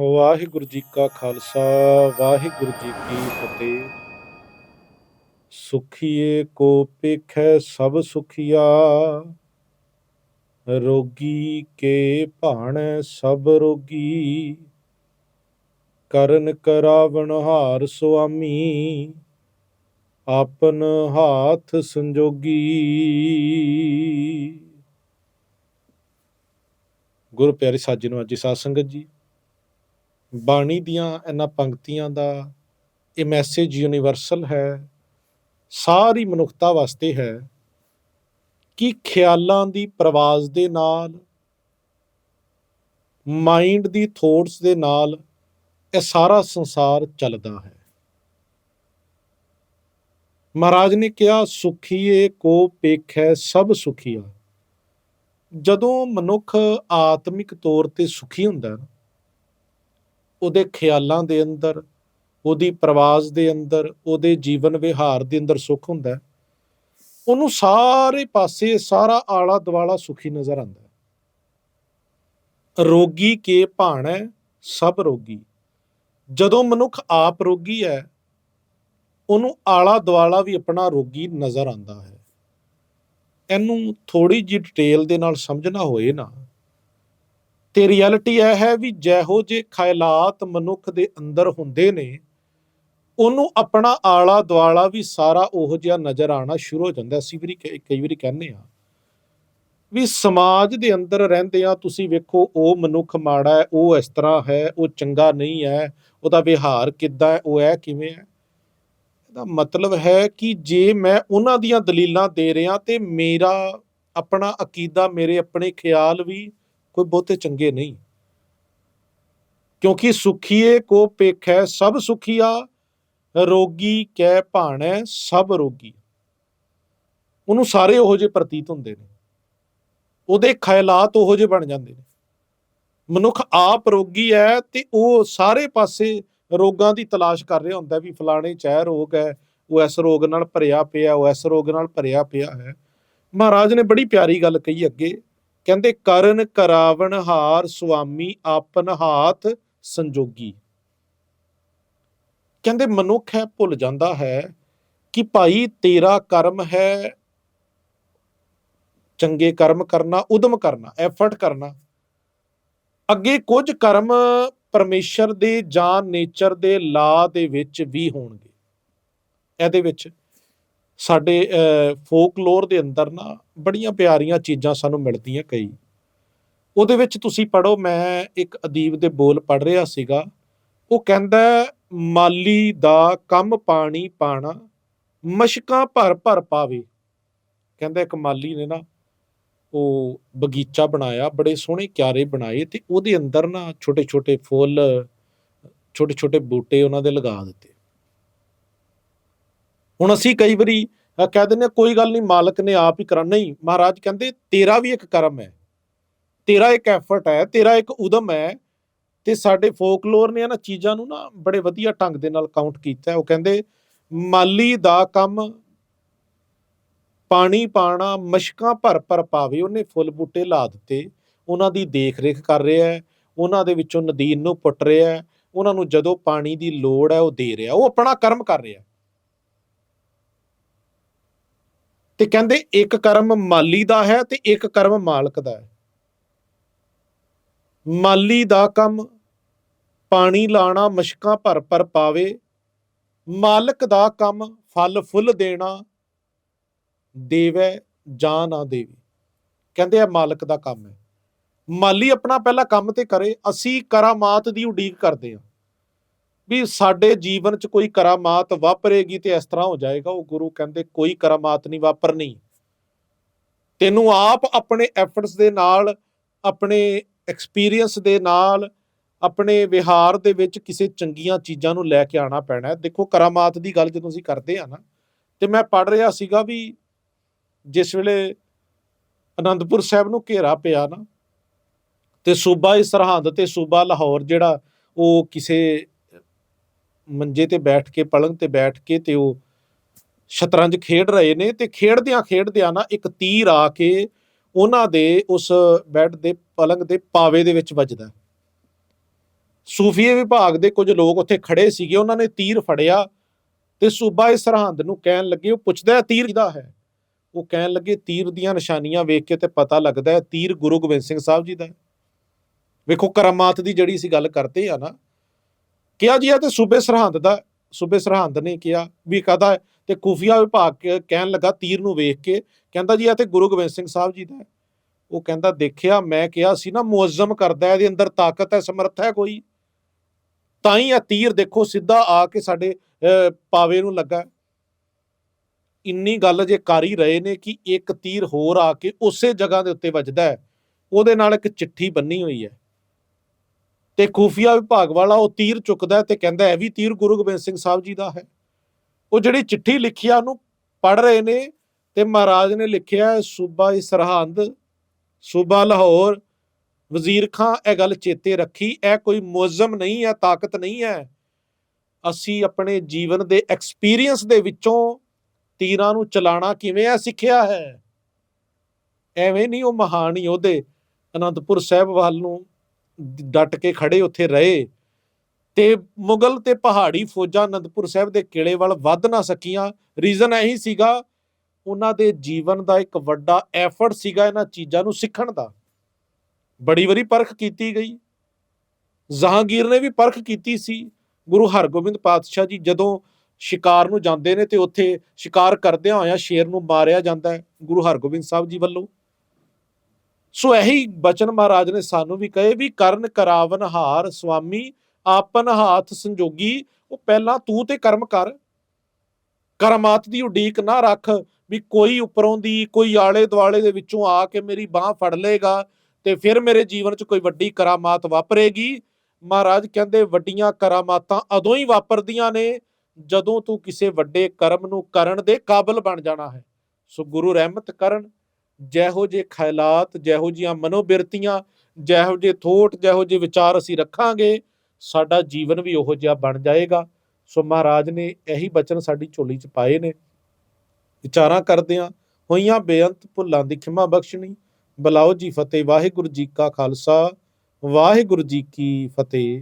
ਵਾਹਿਗੁਰੂ ਜੀ ਕਾ ਖਾਲਸਾ, ਵਾਹਿਗੁਰੂ ਜੀ ਕੀ ਫਤਿਹ। ਸੁਖੀਏ ਕੋ ਪੇਖੈ ਸਭ ਸੁਖੀਆ, ਰੋਗੀ ਕੇ ਭਾਣ ਸਭ ਰੋਗੀ। ਕਰਨ ਕਰਾਵਣ ਹਾਰ ਸੁਆਮੀ, ਆਪਨ ਹਾਥ ਸੰਜੋਗੀ। ਗੁਰੂ ਪਿਆਰੇ ਸਾਜੀ ਨੂੰ ਅੱਜ ਸਾਧ ਸੰਗਤ ਜੀ ਬਾਣੀ ਦੀਆਂ ਇਹਨਾਂ ਪੰਕਤੀਆਂ ਦਾ ਇਹ ਮੈਸੇਜ ਯੂਨੀਵਰਸਲ ਹੈ, ਸਾਰੀ ਮਨੁੱਖਤਾ ਵਾਸਤੇ ਹੈ ਕਿ ਖਿਆਲਾਂ ਦੀ ਪ੍ਰਵਾਜ਼ ਦੇ ਨਾਲ ਮਾਈਂਡ ਦੀ ਥੋਟਸ ਦੇ ਨਾਲ ਇਹ ਸਾਰਾ ਸੰਸਾਰ ਚੱਲਦਾ ਹੈ। ਮਹਾਰਾਜ ਨੇ ਕਿਹਾ ਸੁਖੀਏ ਕੋ ਪੇਖੈ ਸਭ ਸੁਖੀਆ। ਜਦੋਂ ਮਨੁੱਖ ਆਤਮਿਕ ਤੌਰ ਤੇ ਸੁਖੀ ਹੁੰਦਾ ਹੈ ਉਹਦੇ ਖਿਆਲਾਂ ਦੇ ਅੰਦਰ, ਉਹਦੀ ਪ੍ਰਵਾਜ਼ ਦੇ ਅੰਦਰ, ਉਹਦੇ ਜੀਵਨ ਵਿਹਾਰ ਦੇ ਅੰਦਰ ਸੁੱਖ ਹੁੰਦਾ ਉਹਨੂੰ ਸਾਰੇ ਪਾਸੇ, ਸਾਰਾ ਆਲਾ ਦੁਆਲਾ ਸੁਖੀ ਨਜ਼ਰ ਆਉਂਦਾ ਹੈ। ਰੋਗੀ ਕੇ ਭਾਣੈ ਸਭ ਰੋਗੀ। ਜਦੋਂ ਮਨੁੱਖ ਆਪ ਰੋਗੀ ਹੈ, ਉਹਨੂੰ ਆਲਾ ਦੁਆਲਾ ਵੀ ਆਪਣਾ ਰੋਗੀ ਨਜ਼ਰ ਆਉਂਦਾ ਹੈ। ਇਹਨੂੰ ਥੋੜੀ ਜਿਹੀ ਡਿਟੇਲ ਦੇ ਨਾਲ ਸਮਝਣਾ ਹੋਏ ਨਾ ਤੇ ਰਿਐਲਿਟੀ ਇਹ ਹੈ ਵੀ ਜਿਹੋ ਜੇ ਖਿਆਲਾਤ ਮਨੁੱਖ ਦੇ ਅੰਦਰ ਹੁੰਦੇ ਨੇ, ਉਹਨੂੰ ਆਪਣਾ ਆਲਾ ਦੁਆਲਾ ਵੀ ਸਾਰਾ ਉਹੋ ਜਿਹਾ ਨਜ਼ਰ ਆਣਾ ਸ਼ੁਰੂ ਹੋ ਜਾਂਦਾ। ਅਸੀਂ ਵੀ ਕਈ ਵਾਰੀ ਕਹਿੰਦੇ ਆ ਵੀ ਸਮਾਜ ਦੇ ਅੰਦਰ ਰਹਿੰਦੇ ਆ ਤੁਸੀਂ ਵੇਖੋ, ਉਹ ਮਨੁੱਖ ਮਾੜਾ ਹੈ, ਉਹ ਇਸ ਤਰ੍ਹਾਂ ਹੈ, ਉਹ ਚੰਗਾ ਨਹੀਂ ਹੈ, ਉਹਦਾ ਵਿਹਾਰ ਕਿੱਦਾਂ ਹੈ, ਉਹ ਹੈ ਕਿਵੇਂ ਹੈ? ਇਹਦਾ ਮਤਲਬ ਹੈ ਕਿ ਜੇ ਮੈਂ ਉਹਨਾਂ ਦੀਆਂ ਦਲੀਲਾਂ ਦੇ ਰਿਹਾ ਤੇ ਮੇਰਾ ਆਪਣਾ ਅਕੀਦਾ, ਮੇਰੇ ਆਪਣੇ ਖਿਆਲ ਵੀ ਕੋਈ ਬਹੁਤੇ ਚੰਗੇ ਨਹੀਂ। ਕਿਉਂਕਿ ਸੁਖੀਏ ਕੋ ਪੇਖੈ, ਸਭ ਸੁਖੀਆ, ਰੋਗੀ ਕੈ ਭਾਣੈ, ਸਭ ਰੋਗੀ। ਉਹਨੂੰ ਸਾਰੇ ਉਹੋ ਜਿਹੇ ਪ੍ਰਤੀਤ ਹੁੰਦੇ ਨੇ। ਉਹਦੇ ਖਿਆਲਾਤ ਉਹੋ ਜਿਹੇ ਬਣ ਜਾਂਦੇ ਨੇ। ਮਨੁੱਖ ਆਪ ਰੋਗੀ ਹੈ ਤੇ ਉਹ ਸਾਰੇ ਪਾਸੇ ਰੋਗਾਂ ਦੀ ਤਲਾਸ਼ ਕਰ ਰਿਹਾ ਹੁੰਦਾ ਵੀ ਫਲਾਣੇ ਚ ਇਹ ਰੋਗ ਹੈ, ਉਹ ਇਸ ਰੋਗ ਨਾਲ ਭਰਿਆ ਪਿਆ, ਉਹ ਇਸ ਰੋਗ ਨਾਲ ਭਰਿਆ ਪਿਆ ਹੈ। ਮਹਾਰਾਜ ਨੇ ਬੜੀ ਪਿਆਰੀ ਗੱਲ ਕਹੀ ਅੱਗੇ। ਕਹਿੰਦੇ, ਕਰਨ ਕਰਾਵਣ ਹਾਰ ਸੁਆਮੀ ਆਪਨ ਹਾਥ ਸੰਜੋਗੀ। ਕਹਿੰਦੇ, ਮਨੁੱਖ ਹੈ, ਭੁੱਲ ਜਾਂਦਾ ਹੈ ਕਿ ਭਾਈ ਤੇਰਾ ਕਰਮ ਹੈ, ਚੰਗੇ ਕਰਮ ਕਰਨਾ, ਉਦਮ ਕਰਨਾ ਐਫਰਟ ਕਰਨਾ। ਅੱਗੇ ਕੁਝ ਕਰਮ ਪਰਮੇਸ਼ਰ ਦੇ ਜਾਂ ਨੇਚਰ ਦੇ ਲਾ ਦੇ ਵਿੱਚ ਵੀ ਹੋਣਗੇ। ਇਹਦੇ ਵਿੱਚ ਸਾਡੇ ਫੋਕਲੋਰ ਦੇ ਅੰਦਰ ਨਾ ਬੜੀਆਂ ਪਿਆਰੀਆਂ ਚੀਜ਼ਾਂ ਸਾਨੂੰ ਮਿਲਦੀਆਂ ਕਈ। ਉਹਦੇ ਵਿੱਚ ਤੁਸੀਂ ਪੜੋ ਮੈਂ ਇੱਕ ਅਦੀਬ ਦੇ ਬੋਲ ਪੜ ਰਿਹਾ ਸੀਗਾ। ਉਹ ਕਹਿੰਦਾ, ਮਾਲੀ ਦਾ ਕੰਮ ਪਾਣੀ ਪਾਣਾ, ਮਸ਼ਕਾਂ ਭਰ ਭਰ ਪਾਵੇ। ਕਹਿੰਦਾ ਇੱਕ ਮਾਲੀ ਨੇ ਨਾ ਉਹ ਬਗੀਚਾ ਬਣਾਇਆ, ਬੜੇ ਸੋਹਣੇ ਕਿਆਰੇ ਬਣਾਏ ਤੇ ਉਹਦੇ ਅੰਦਰ ਨਾ ਛੋਟੇ ਛੋਟੇ ਫੁੱਲ ਛੋਟੇ ਛੋਟੇ ਬੂਟੇ ਉਹਨਾਂ ਦੇ ਲਗਾ ਦਿੱਤੇ। ਹੁਣ ਅਸੀਂ ਕਈ ਵਾਰੀ ਕਹਿ ਦਿੰਦੇ ਹਾਂ ਕੋਈ ਗੱਲ ਨਹੀਂ, ਮਾਲਕ ਨੇ ਆਪ ਹੀ ਕਰਾ ਨਹੀਂ, ਮਹਾਰਾਜ ਕਹਿੰਦੇ, ਤੇਰਾ ਵੀ ਇੱਕ ਕਰਮ ਹੈ। ਤੇਰਾ ਇੱਕ ਐਫਰਟ ਹੈ, ਤੇਰਾ ਇੱਕ ਉਦਮ ਹੈ। ਤੇ ਸਾਡੇ ਫੋਕਲੋਰ ਨੇ ਇਹਨਾਂ ਚੀਜ਼ਾਂ ਨੂੰ ਨਾ ਬੜੇ ਵਧੀਆ ਢੰਗ ਦੇ ਨਾਲ ਕਾਊਂਟ ਕੀਤਾ। ਉਹ ਕਹਿੰਦੇ, ਮਾਲੀ ਦਾ ਕੰਮ ਪਾਣੀ ਪਾਣਾ, ਮਸ਼ਕਾਂ ਭਰ ਭਰ ਪਾਵੇ, ਉਹਨੇ ਫੁੱਲ ਬੂਟੇ ਲਾ ਦਿੱਤੇ। ਉਹਨਾਂ ਦੀ ਦੇਖ ਰੇਖ ਕਰ ਰਿਹਾ ਹੈ। ਉਹਨਾਂ ਦੇ ਵਿੱਚੋਂ ਨਦੀਨ ਨੂੰ ਪੁੱਟ ਰਿਹਾ ਹੈ। ਉਹਨਾਂ ਨੂੰ ਜਦੋਂ ਪਾਣੀ ਦੀ ਲੋੜ ਹੈ, ਉਹ ਦੇ ਰਿਹਾ। ਉਹ ਆਪਣਾ ਕਰਮ ਕਰ ਰਿਹਾ ਤੇ ਕਹਿੰਦੇ ਇੱਕ ਕਰਮ ਮਾਲੀ ਦਾ ਹੈ ਤੇ ਇੱਕ ਕਰਮ ਮਾਲਕ ਦਾ ਹੈ। ਮਾਲੀ ਦਾ ਕੰਮ ਪਾਣੀ ਲਾਣਾ, ਮਸ਼ਕਾਂ ਭਰ ਭਰ ਪਾਵੇ। ਮਾਲਕ ਦਾ ਕੰਮ ਫਲ ਫੁੱਲ ਦੇਣਾ, ਦੇਵੇ ਜਾਂ ਨਾ ਦੇਵੇ। ਕਹਿੰਦੇ ਆ ਮਾਲਕ ਦਾ ਕੰਮ ਹੈ। ਮਾਲੀ ਆਪਣਾ ਪਹਿਲਾ ਕੰਮ ਤੇ ਕਰੇ, ਅਸੀਂ ਕਰਾਮਾਤ ਦੀ ਉਡੀਕ ਕਰਦੇ ਹਾਂ। ਵੀ ਸਾਡੇ ਜੀਵਨ 'ਚ ਕੋਈ ਕਰਾਮਾਤ ਵਾਪਰੇਗੀ ਤੇ ਇਸ ਤਰ੍ਹਾਂ ਹੋ ਜਾਏਗਾ, ਉਹ ਗੁਰੂ ਕਹਿੰਦੇ ਕੋਈ ਕਰਾਮਾਤ ਨਹੀਂ ਵਾਪਰਨੀ। ਤੈਨੂੰ ਆਪ ਆਪਣੇ ਐਫਰਟਸ ਦੇ ਨਾਲ, ਆਪਣੇ ਐਕਸਪੀਰੀਅੰਸ ਦੇ ਨਾਲ, ਆਪਣੇ ਵਿਹਾਰ ਦੇ ਵਿੱਚ ਕਿਸੇ ਚੰਗੀਆਂ ਚੀਜ਼ਾਂ ਨੂੰ ਲੈ ਕੇ ਆਣਾ ਪੈਣਾ ਦੇਖੋ, ਕਰਾਮਾਤ ਦੀ ਗੱਲ ਜਦੋਂ ਅਸੀਂ ਕਰਦੇ ਆ ਨਾ, ਤੇ ਮੈਂ ਪੜ ਰਿਹਾ ਸੀਗਾ ਵੀ ਜਿਸ ਵੇਲੇ ਅਨੰਦਪੁਰ ਸਾਹਿਬ ਨੂੰ ਘੇਰਾ ਪਿਆ ਨਾ, ਤੇ ਸੂਬਾ ਇਸ ਸਰਹੰਦ ਤੇ ਸੂਬਾ ਲਾਹੌਰ ਜਿਹੜਾ ਉਹ ਕਿਸੇ ਮੰਜੇ ਤੇ ਬੈਠ ਕੇ, ਪਲੰਗ ਤੇ ਬੈਠ ਕੇ ਤੇ ਉਹ ਸ਼ਤਰੰਜ ਖੇਡ ਰਹੇ ਨੇ ਤੇ ਖੇਡਦਿਆਂ ਖੇਡਦਿਆਂ ਨਾ ਇੱਕ ਤੀਰ ਆ ਕੇ ਉਹਨਾਂ ਦੇ ਉਸ ਬੈੱਡ ਦੇ, ਪਲੰਗ ਦੇ ਪਾਵੇ ਦੇ ਵਿੱਚ ਵੱਜਦਾ। ਸੂਫੀਏ ਵਿਭਾਗ ਦੇ ਕੁਝ ਲੋਕ ਉੱਥੇ ਖੜੇ ਸੀਗੇ, ਉਹਨਾਂ ਨੇ ਤੀਰ ਫੜਿਆ ਤੇ ਸੂਬਾ ਇਹ ਸਰਹੰਦ ਨੂੰ ਕਹਿਣ ਲੱਗੇ, ਉਹ ਪੁੱਛਦਾ ਹੈ, ਤੀਰ ਕਿਹਦਾ ਹੈ? ਉਹ ਕਹਿਣ ਲੱਗੇ, ਤੀਰ ਦੀਆਂ ਨਿਸ਼ਾਨੀਆਂ ਵੇਖ ਕੇ ਤੇ ਪਤਾ ਲੱਗਦਾ ਹੈ, ਤੀਰ ਗੁਰੂ ਗੋਬਿੰਦ ਸਿੰਘ ਸਾਹਿਬ ਜੀ ਦਾ ਹੈ। ਵੇਖੋ ਕਰਾਮਾਤ ਦੀ ਜਿਹੜੀ ਅਸੀਂ ਗੱਲ ਕਰਦੇ ਆ ਨਾ ਕਿਹਾ ਜੀ ਇਹ ਤੇ ਸੂਬੇ ਸਰਹੰਦ ਦਾ ਸੂਬੇ ਸਰਹੰਦ ਨੇ ਕਿਹਾ ਵੀ ਕਹਦਾ ਤੇ ਖੂਫੀਆ ਵਿਭਾਗ ਕਹਿਣ ਲੱਗਾ ਤੀਰ ਨੂੰ ਵੇਖ ਕੇ ਕਹਿੰਦਾ ਜੀ ਇਹ ਤੇ ਗੁਰੂ ਗੋਬਿੰਦ ਸਿੰਘ ਸਾਹਿਬ ਜੀ ਦਾ ਉਹ ਕਹਿੰਦਾ ਦੇਖਿਆ ਮੈਂ ਕਿਹਾ ਸੀ ਨਾ ਮੁਅੱਜ਼ਮ ਕਰਦਾ ਇਹਦੇ ਅੰਦਰ ਤਾਕਤ ਹੈ ਸਮਰੱਥ ਹੈ ਕੋਈ? ਤਾਂ ਹੀ ਇਹ ਤੀਰ ਦੇਖੋ ਸਿੱਧਾ ਆ ਕੇ ਸਾਡੇ ਅਹ, ਪਾਵੇ ਨੂੰ ਲੱਗਾ ਇੰਨੀ ਗੱਲ ਜੇ ਕਰ ਹੀ ਰਹੇ ਨੇ ਕਿ ਇੱਕ ਤੀਰ ਹੋਰ ਆ ਕੇ ਉਸੇ ਜਗ੍ਹਾ ਦੇ ਉੱਤੇ ਵੱਜਦਾ ਹੈ। ਉਹਦੇ ਨਾਲ ਇੱਕ ਚਿੱਠੀ ਬੰਨੀ ਹੋਈ ਹੈ। ਤੇ ਖੂਫੀਆ ਵਿਭਾਗ ਵਾਲਾ ਉਹ ਤੀਰ ਚੁੱਕਦਾ ਹੈ ਤੇ ਕਹਿੰਦਾ ਇਹ ਵੀ ਤੀਰ ਗੁਰੂ ਗੋਬਿੰਦ ਸਿੰਘ ਸਾਹਿਬ ਜੀ ਦਾ ਹੈ। ਉਹ ਜਿਹੜੀ ਚਿੱਠੀ ਲਿਖੀ ਆ, ਉਹਨੂੰ ਪੜ ਰਹੇ ਨੇ ਤੇ ਮਹਾਰਾਜ ਨੇ ਲਿਖਿਆ ਸੂਬਾ ਇਹ ਸਰਹੰਦ, ਸੂਬਾ ਲਾਹੌਰ, ਵਜ਼ੀਰ ਖਾਂ, ਇਹ ਗੱਲ ਚੇਤੇ ਰੱਖੀ, ਇਹ ਕੋਈ ਮੁਜ਼ਮ ਨਹੀਂ ਹੈ, ਤਾਕਤ ਨਹੀਂ ਹੈ। ਅਸੀਂ ਆਪਣੇ ਜੀਵਨ ਦੇ ਐਕਸਪੀਰੀਅੰਸ ਦੇ ਵਿੱਚੋਂ ਤੀਰਾਂ ਨੂੰ ਚਲਾਣਾ ਕਿਵੇਂ ਆ ਸਿੱਖਿਆ ਹੈ। ਐਵੇਂ ਨਹੀਂ ਉਹ ਮਹਾਨ ਯੋਧੇ ਅਨੰਦਪੁਰ ਸਾਹਿਬ ਵੱਲ ਨੂੰ ਡਟ ਕੇ ਖੜੇ ਉੱਥੇ ਰਹੇ ਤੇ ਮੁਗਲ ਤੇ ਪਹਾੜੀ ਫੌਜਾਂ ਅਨੰਦਪੁਰ ਸਾਹਿਬ ਦੇ ਕਿਲੇ ਵੱਲ ਵੱਧ ਨਾ ਸਕੀਆਂ। ਰੀਜ਼ਨ ਇਹੀ ਸੀਗਾ, ਉਹਨਾਂ ਦੇ ਜੀਵਨ ਦਾ ਇੱਕ ਵੱਡਾ ਐਫਰਟ ਸੀਗਾ ਇਹਨਾਂ ਚੀਜ਼ਾਂ ਨੂੰ ਸਿੱਖਣ ਦਾ। ਬੜੀ ਵਾਰੀ ਪਰਖ ਕੀਤੀ ਗਈ। ਜਹਾਂਗੀਰ ਨੇ ਵੀ ਪਰਖ ਕੀਤੀ ਸੀ। ਗੁਰੂ ਹਰਗੋਬਿੰਦ ਪਾਤਸ਼ਾਹ ਜੀ ਜਦੋਂ ਸ਼ਿਕਾਰ ਨੂੰ ਜਾਂਦੇ ਨੇ ਤੇ ਉੱਥੇ ਸ਼ਿਕਾਰ ਕਰਦਿਆਂ ਹੋਇਆਂ ਸ਼ੇਰ ਨੂੰ ਮਾਰਿਆ ਜਾਂਦਾ ਹੈ ਗੁਰੂ ਹਰਗੋਬਿੰਦ ਸਾਹਿਬ ਜੀ ਵੱਲੋਂ। ਸੋ ਇਹੀ ਬਚਨ ਮਹਾਰਾਜ ਨੇ ਸਾਨੂੰ ਵੀ ਕਹੇ ਵੀ ਕਰਨ ਕਰਾਵਨ ਹਾਰ ਸੁਆਮੀ ਆਪਨ ਹਾਥ ਸੰਜੋਗੀ, ਉਹ ਪਹਿਲਾਂ ਤੂੰ ਤੇ ਕਰਮ ਕਰ। ਕਰਮਾਤ ਦੀ ਉਡੀਕ ਨਾ ਰੱਖ ਵੀ ਕੋਈ ਉੱਪਰੋਂ ਦੀ, ਕੋਈ ਆਲੇ ਦੁਆਲੇ ਦੇ ਵਿੱਚੋਂ ਆ ਕੇ ਮੇਰੀ ਬਾਹ ਫੜ ਲਏਗਾ ਤੇ ਫਿਰ ਮੇਰੇ ਜੀਵਨ 'ਚ ਕੋਈ ਵੱਡੀ ਕਰਾਮਾਤ ਵਾਪਰੇਗੀ। ਮਹਾਰਾਜ ਕਹਿੰਦੇ ਵੱਡੀਆਂ ਕਰਾਮਾਤਾਂ ਉਦੋਂ ਹੀ ਵਾਪਰਦੀਆਂ ਨੇ ਜਦੋਂ ਤੂੰ ਕਿਸੇ ਵੱਡੇ ਕਰਮ ਨੂੰ ਕਰਨ ਦੇ ਕਾਬਿਲ ਬਣ ਜਾਣਾ ਹੈ। ਸੋ ਗੁਰੂ ਰਹਿਮਤ ਕਰਨ। ਜਿਹੋ ਜੇ ਖਿਆਲਾਤ ਜਿਹੋ ਜੀਆਂ ਮਨੋਬਿਰਤੀਆਂ, ਜਿਹੋ ਜੇ ਥੋਟ, ਜਿਹੋ ਜੇ ਵਿਚਾਰ ਅਸੀਂ ਰੱਖਾਂਗੇ, ਸਾਡਾ ਜੀਵਨ ਵੀ ਉਹੋ ਜਿਹਾ ਬਣ ਜਾਏਗਾ। ਸੋ ਮਹਾਰਾਜ ਨੇ ਇਹੀ ਬਚਨ ਸਾਡੀ ਝੋਲੀ 'ਚ ਪਾਏ ਨੇ। ਵਿਚਾਰਾਂ ਕਰਦਿਆਂ ਹੋਈਆਂ ਬੇਅੰਤ ਭੁੱਲਾਂ ਦੀ ਖਿਮਾ ਬਖਸ਼ਣੀ। ਬਲਾਓ ਜੀ ਫਤਿਹ, ਵਾਹਿਗੁਰੂ ਜੀ ਕਾ ਖਾਲਸਾ, ਵਾਹਿਗੁਰੂ ਜੀ ਕੀ ਫਤਿਹ।